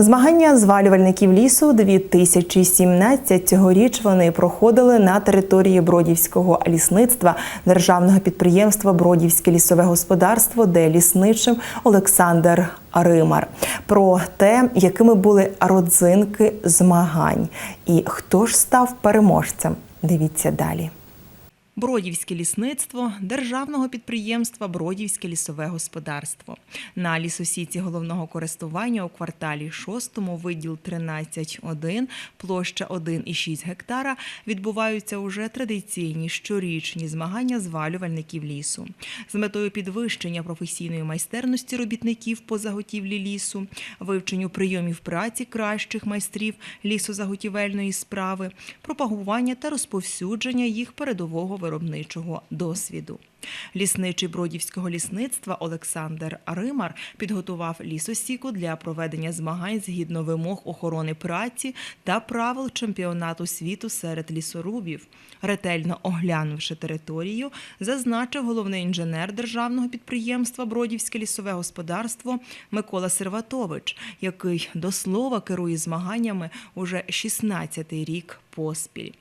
Змагання звалювальників лісу 2017 цьогоріч вони проходили на території Бродівського лісництва державного підприємства Бродівське лісове господарство, де лісничим Олександр Римар. Про те, якими були родзинки змагань і хто ж став переможцем. Дивіться далі. Бродівське лісництво державного підприємства Бродівське лісове господарство. На лісосіці головного користування у кварталі 6, виділ 13.1, площа 1,6 гектара відбуваються уже традиційні щорічні змагання звалювальників лісу. З метою підвищення професійної майстерності робітників по заготівлі лісу, вивченню прийомів праці кращих майстрів лісозаготівельної справи, пропагування та розповсюдження їх передового виробничого досвіду. Лісничий Бродівського лісництва Олександр Римар підготував лісосіку для проведення змагань згідно вимог охорони праці та правил чемпіонату світу серед лісорубів. Ретельно оглянувши територію, зазначив головний інженер державного підприємства Бродівське лісове господарство Микола Серватович, який до слова керує змаганнями уже 16-й рік поспіль.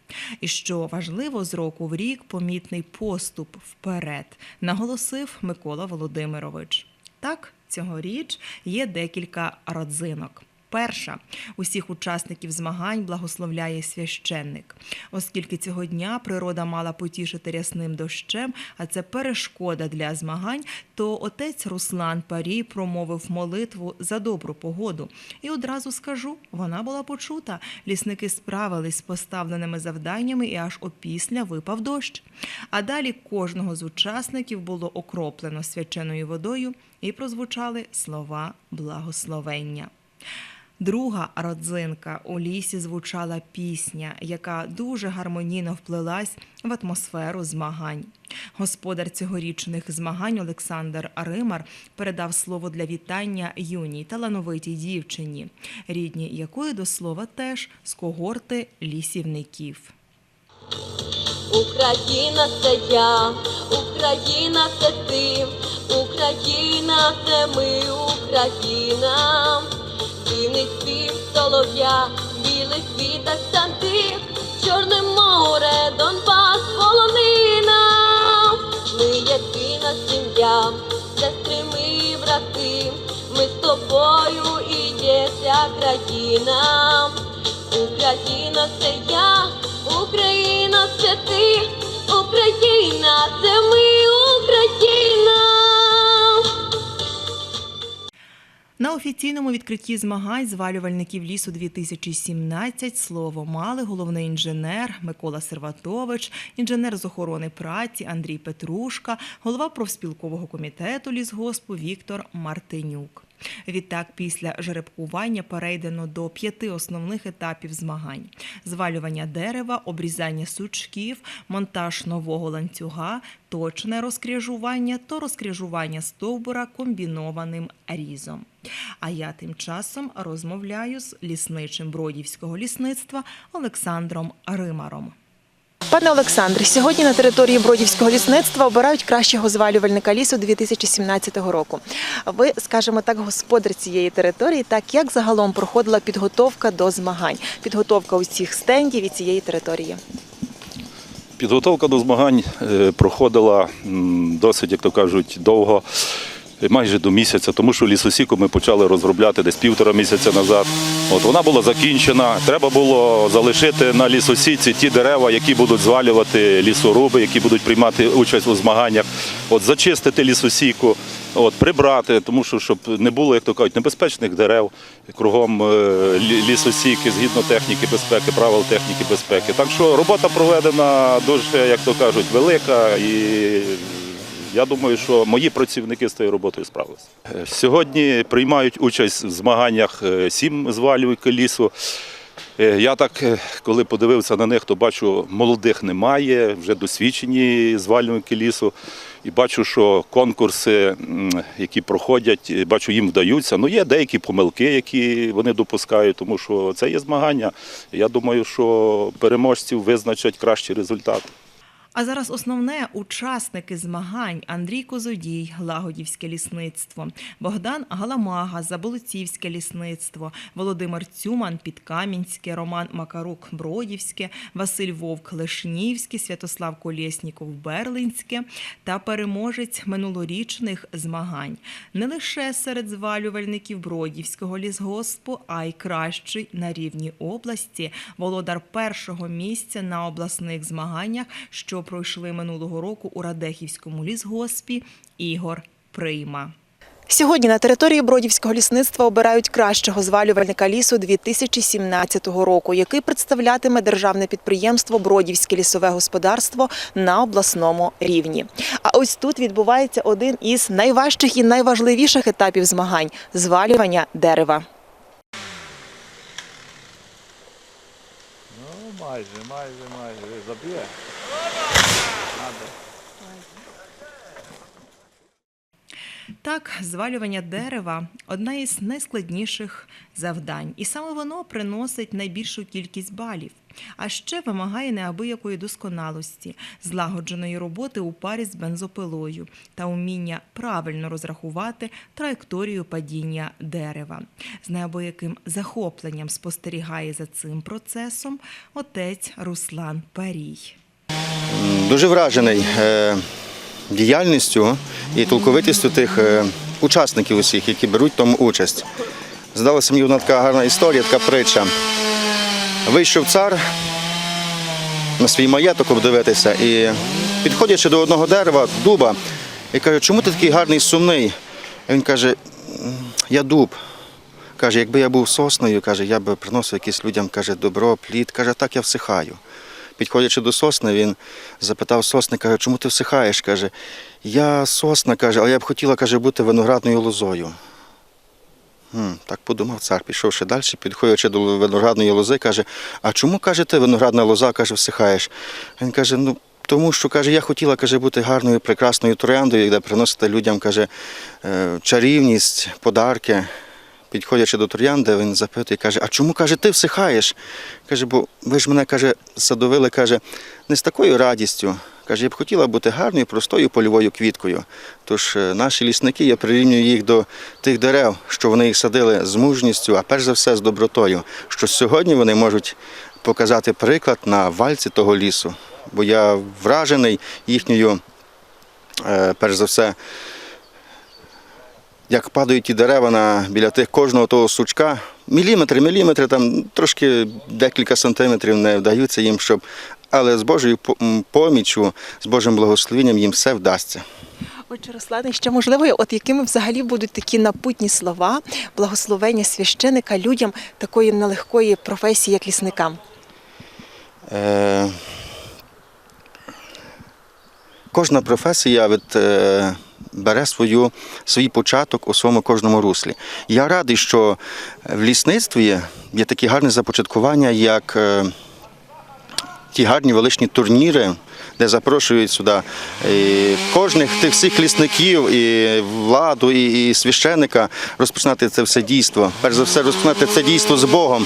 І що важливо, з року в рік помітний поступ вперед, наголосив Микола Володимирович. Так, цьогоріч є декілька родзинок. Перша усіх учасників змагань благословляє священник, оскільки цього дня природа мала потішити рясним дощем, а це перешкода для змагань. То отець Руслан Парій промовив молитву за добру погоду. І одразу скажу, вона була почута. Лісники справились з поставленими завданнями, і аж опісля випав дощ. А далі кожного з учасників було окроплено свяченою водою і прозвучали слова благословення. Друга родзинка у лісі звучала пісня, яка дуже гармонійно вплилась в атмосферу змагань. Господар цьогорічних змагань Олександр Римар передав слово для вітання юній талановитій дівчині, рідні якої до слова теж з когорти лісівників. Україна це я, Україна це ти, Україна це ми, Україна, дивний спів солов'я, білий світок сантик, Чорне море, Донбас, полонина, ми єдина сім'я, сестри ми брати, ми з тобою і є ця країна. Україна це я, Україна це ти, Україна це ми, Україна. На офіційному відкритті змагань звалювальників лісу 2017 слово мали головний інженер Микола Серватович, інженер з охорони праці Андрій Петрушка, голова профспілкового комітету лісгоспу Віктор Мартинюк. Відтак, після жеребкування перейдено до п'яти основних етапів змагань: звалювання дерева, обрізання сучків, монтаж нового ланцюга, точне розкріжування та розкріжування стовбура комбінованим різом. А я тим часом розмовляю з лісничим Бродівського лісництва Олександром Римаром. Пане Олександре, сьогодні на території Бродівського лісництва обирають кращого звалювальника лісу 2017 року. Ви, скажімо так, господар цієї території. Так як загалом проходила підготовка до змагань, підготовка усіх стендів і цієї території? Підготовка до змагань е, проходила досить, як то кажуть, довго, майже до місяця, тому що лісосіку ми почали розробляти десь півтора місяця назад. От вона була закінчена. Треба було залишити на лісосіці ті дерева, які будуть звалювати лісоруби, які будуть приймати участь у змаганнях. От зачистити лісосіку, от прибрати, тому що щоб не було, як то кажуть, небезпечних дерев кругом е, лісосіки згідно техніки безпеки, правил техніки безпеки. Так що робота проведена дуже, як то кажуть, велика і я думаю, що мої працівники з тією роботою справилися. Сьогодні приймають участь в змаганнях е, сім звалювальників лісу. Е, Я так, е, коли подивився на них, то бачу, молодих немає, вже досвідчені звалювальники лісу. І бачу, що конкурси, які проходять, бачу, їм вдаються. Ну, є деякі помилки, які вони допускають, тому що це є змагання. Я думаю, що переможців визначать кращий результат. А зараз основне учасники змагань Андрій Козодій, Лагодівське лісництво, Богдан Галамага, Заболоцівське лісництво, Володимир Цюман, Підкам'янське, Роман Макарук, Бродівське, Василь Вовк, Лишнівське, Святослав Колєсніков, Берлинське та переможець минулорічних змагань. Не лише серед звалювальників Бродівського лісгоспу, а й кращий на рівні області, володар першого місця на обласних змаганнях, що пройшли минулого року у Радехівському лісгоспі, Ігор Прийма. Сьогодні на території Бродівського лісництва обирають кращого звалювальника лісу 2017 року, який представлятиме державне підприємство Бродівське лісове господарство на обласному рівні. А ось тут відбувається один із найважчих і найважливіших етапів змагань звалювання дерева. Ну, майже, майже, майже. Заб'є. Так, звалювання дерева одна із найскладніших завдань, і саме воно приносить найбільшу кількість балів. А ще вимагає неабиякої досконалості, злагодженої роботи у парі з бензопилою та уміння правильно розрахувати траєкторію падіння дерева. З неабияким захопленням спостерігає за цим процесом отець Руслан Парій. Дуже вражений е, діяльністю і толковитістю тих е, учасників усіх, які беруть в тому участь. Здалося мені вона така гарна історія, така притча. Вийшов цар на свій маєток обдивитися і підходячи до одного дерева, дуба, і каже, чому ти такий гарний сумний? А він каже, я дуб. Каже, якби я був сосною, каже, я би приносив якісь людям каже, добро, плід. Каже, так я всихаю. Підходячи до сосни, він запитав сосни, каже, чому ти всихаєш? Каже, я сосна, каже, але я б хотіла каже, бути виноградною лозою. Так подумав цар, пішовши далі, підходячи до виноградної лози, каже, а чому каже, ти виноградна лоза, каже, всихаєш? Він каже, ну. Тому що каже, я хотіла каже, бути гарною, прекрасною трояндою, де приносити людям каже, е, чарівність, подарки. Підходячи до троянди, він запитує, каже, а чому каже, ти всихаєш? Каже, бо ви ж мене каже, садовили, каже, не з такою радістю. Каже, я б хотіла бути гарною, простою польовою квіткою. Тож е, наші лісники, я прирівнюю їх до тих дерев, що вони їх садили з мужністю, а перш за все з добротою. Що сьогодні вони можуть показати приклад на вальці того лісу. Бо я вражений їхньою, е, перш за все, як падають ті дерева на, біля тих кожного того сучка, міліметри, міліметри, там трошки декілька сантиметрів не вдаються їм, щоб. Але з Божою по- м, поміччю, з Божим благословенням їм все вдасться. Отже, Руслане, ще можливо, от якими взагалі будуть такі напутні слова, благословення священика людям такої нелегкої професії, як лісникам? Е, кожна професія від, е, бере свою, свій початок у своєму кожному руслі. Я радий, що в лісництві є такі гарні започаткування, як е, ті гарні величні турніри, де запрошують сюди і кожних тих всіх лісників, і владу, і, і священика розпочинати це все дійство. Перш за все, розпочинати це дійство з Богом.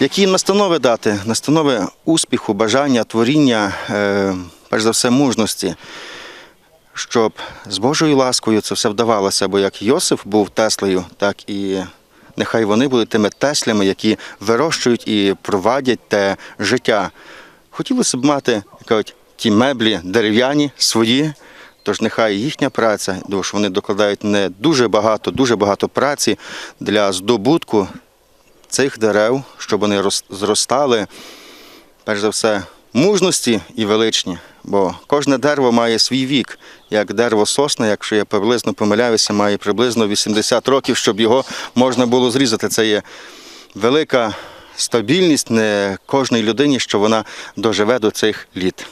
Які їм настанови дати? Настанови успіху, бажання, творіння, е, перш за все, мужності, щоб з Божою ласкою це все вдавалося. Бо як Йосиф був Теслею, так і нехай вони будуть тими Теслями, які вирощують і провадять те життя. Хотілося б мати кажуть, ті меблі дерев'яні свої. Тож нехай їхня праця, що вони докладають не дуже багато, дуже багато праці для здобутку цих дерев, щоб вони зростали, перш за все, мужності і величні. Бо кожне дерево має свій вік. Як дерево сосна, якщо я приблизно помиляюся, має приблизно 80 років, щоб його можна було зрізати. Це є велика стабільність не кожній людині, що вона доживе до цих літ.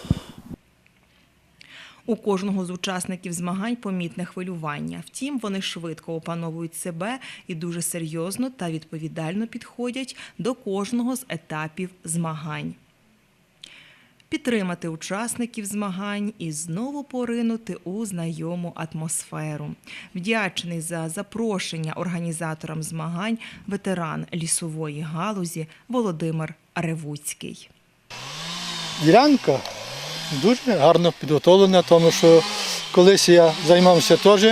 У кожного з учасників змагань помітне хвилювання. Втім, вони швидко опановують себе і дуже серйозно та відповідально підходять до кожного з етапів змагань. Підтримати учасників змагань і знову поринути у знайому атмосферу. Вдячний за запрошення організаторам змагань ветеран лісової галузі Володимир Ревуцький. ділянка дуже гарно підготовлена, тому що колись я займався теж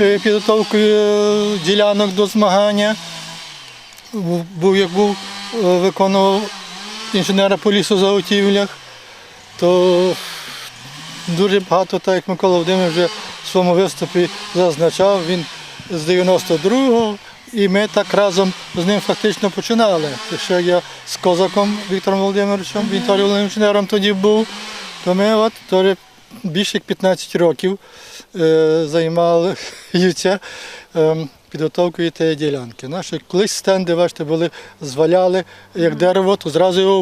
е, підготовкою е, ділянок до змагання. Був- як був, е, виконував інженера по лісозаготівлях, то дуже багато, так як Микола Володимир вже в своєму виступі зазначав, він з 92-го, і ми так разом з ним фактично починали. Ще я з козаком Віктором Володимировичем, він теж тоді був, то ми от теж більше як 15 років е, займалися е, підготовкою тієї ділянки. Наші колись стенди, бачите, були, зваляли як дерево, то зразу його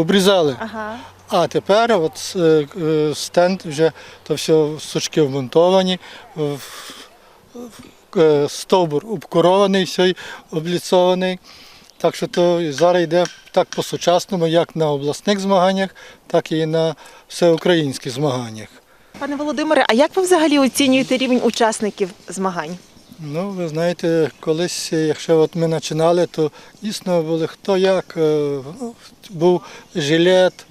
обрізали. Ага. А тепер от е, е, стенд вже то все сучки вмонтовані, е, стовбур обкурований, все обліцований. Так що то зараз йде так по-сучасному, як на обласних змаганнях, так і на всеукраїнських змаганнях. Пане Володимире, а як ви взагалі оцінюєте рівень учасників змагань? Ну, ви знаєте, колись, якщо от ми починали, то дійсно були хто як. е, ну, Був жилет,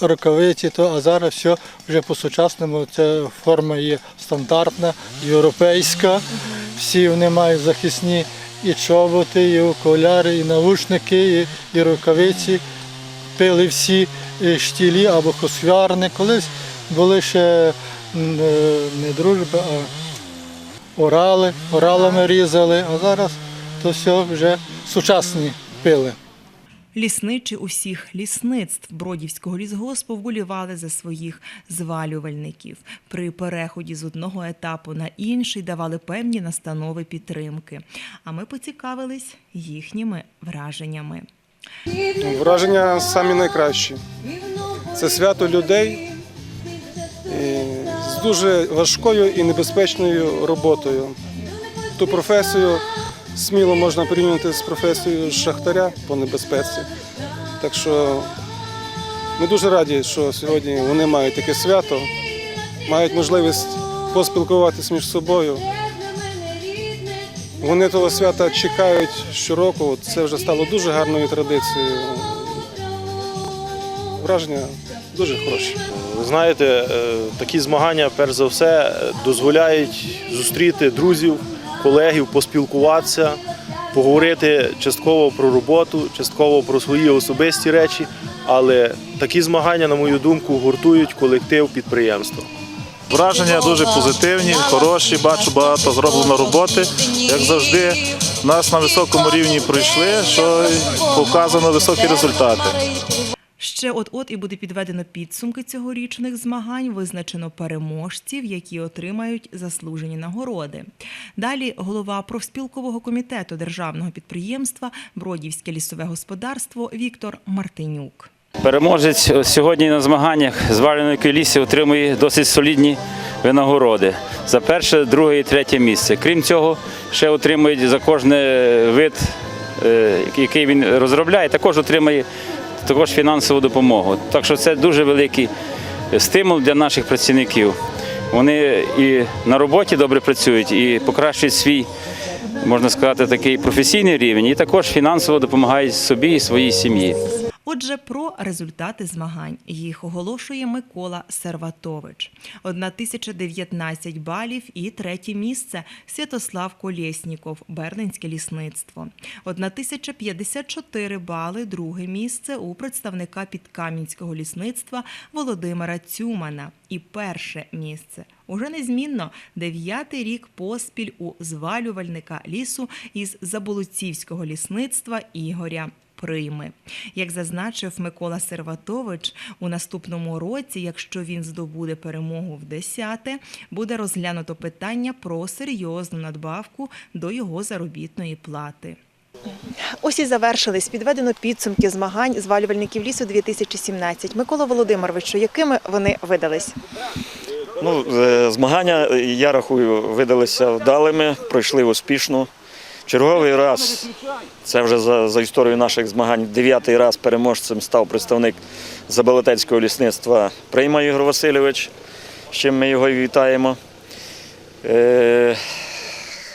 рукавиці, то, а зараз все вже по-сучасному. Ця форма є стандартна, європейська. Всі вони мають захисні і чоботи, і окуляри, і наушники, і, і рукавиці. Пили всі е, штілі або косвярни. Колись були ще е, не дружби, а орали, оралами різали, а зараз то все вже сучасні пили. Лісничі усіх лісництв Бродівського лісгоспу вболівали за своїх звалювальників. При переході з одного етапу на інший давали певні настанови підтримки. А ми поцікавились їхніми враженнями. Враження самі найкращі. Це свято людей дуже важкою і небезпечною роботою. Ту професію сміло можна порівняти з професією шахтаря по небезпеці. Так що ми дуже раді, що сьогодні вони мають таке свято, мають можливість поспілкуватися між собою. Вони того свята чекають щороку. Це вже стало дуже гарною традицією. Враження дуже хороші. Ви знаєте, е, такі змагання, перш за все, дозволяють зустріти друзів, колегів, поспілкуватися, поговорити частково про роботу, частково про свої особисті речі. Але такі змагання, на мою думку, гуртують колектив підприємства. Враження дуже позитивні, хороші. Бачу багато зроблено роботи. Як завжди, нас на високому рівні пройшли, що показано високі результати. Ще от-от і буде підведено підсумки цьогорічних змагань, визначено переможців, які отримають заслужені нагороди. Далі голова профспілкового комітету державного підприємства Бродівське лісове господарство Віктор Мартинюк. Переможець сьогодні на змаганнях зваленої лісі отримує досить солідні винагороди за перше, друге і третє місце. Крім цього, ще отримують за кожен вид, е, який він розробляє, також отримує також фінансову допомогу. Так що це дуже великий стимул для наших працівників. Вони і на роботі добре працюють, і покращують свій, можна сказати, такий професійний рівень, і також фінансово допомагають собі і своїй сім'ї. Отже, про результати змагань їх оголошує Микола Серватович. 1019 балів і третє місце Святослав Колєсніков, Берненське лісництво. 1054 бали друге місце у представника підкам'янського лісництва Володимира Цюмана. І перше місце уже незмінно дев'ятий рік поспіль у звалювальника лісу із Заболоцівського лісництва Ігоря прийми. Як зазначив Микола Серватович, у наступному році, якщо він здобуде перемогу в десяте, буде розглянуто питання про серйозну надбавку до його заробітної плати. Ось і завершились. Підведено підсумки змагань звалювальників лісу 2017. Микола Володимировичу, якими вони видались? Ну, е, змагання, я рахую, видалися вдалими, пройшли успішно. Черговий раз, це вже за, за історію наших змагань, дев'ятий раз переможцем став представник Заболотецького лісництва. Прийма Ігор Васильович, з чим ми його і вітаємо. Е,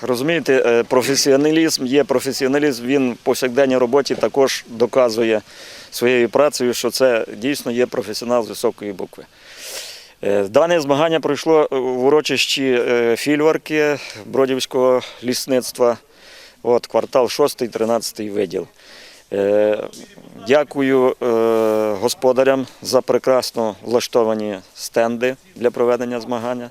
розумієте, е, професіоналізм є професіоналізм, він в повсякденній роботі також доказує своєю працею, що це дійсно є професіонал з високої букви. Е, Дане змагання пройшло в урочищі е, фільварки Бродівського лісництва, от, квартал 6, 13 виділ. Е, Дякую е, господарям за прекрасно влаштовані стенди для проведення змагання.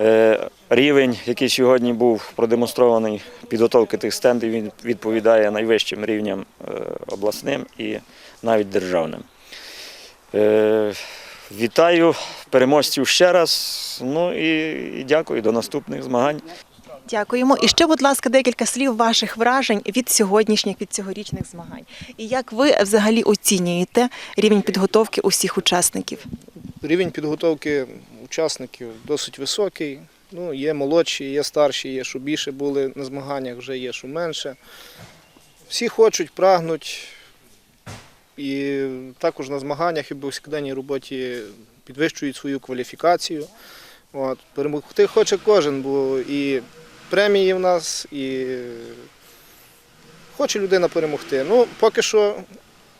Е, Рівень, який сьогодні був продемонстрований підготовки тих стендів, він відповідає найвищим рівням обласним і навіть державним. Вітаю переможців ще раз. Ну і дякую до наступних змагань. Дякуємо. І ще, будь ласка, декілька слів ваших вражень від сьогоднішніх, від цьогорічних змагань. І як ви взагалі оцінюєте рівень підготовки усіх учасників? Рівень підготовки учасників досить високий. Ну, є молодші, є старші, є, що більше були на змаганнях, вже є, що менше. Всі хочуть, прагнуть. І також на змаганнях і в повсякденній роботі підвищують свою кваліфікацію. От. Перемогти хоче кожен, бо і премії в нас, і хоче людина перемогти. Ну, поки що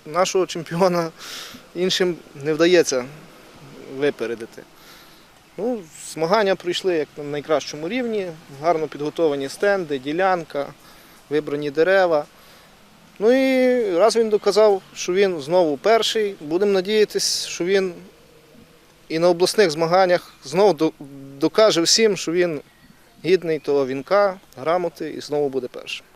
нашого чемпіона іншим не вдається випередити. Ну, змагання пройшли як на найкращому рівні, гарно підготовані стенди, ділянка, вибрані дерева. Ну і раз він доказав, що він знову перший, будемо надіятися, що він і на обласних змаганнях знову докаже всім, що він гідний того вінка, грамоти і знову буде першим.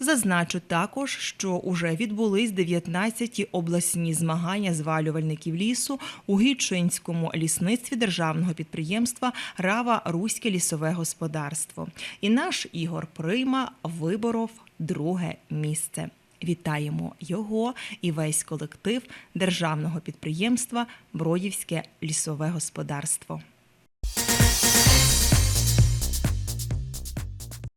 Зазначу також, що уже відбулись 19-ті обласні змагання звалювальників лісу у Гічинському лісництві державного підприємства Рава Руське лісове господарство. І наш Ігор Прима виборов друге місце. Вітаємо його і весь колектив державного підприємства Бродівське лісове господарство.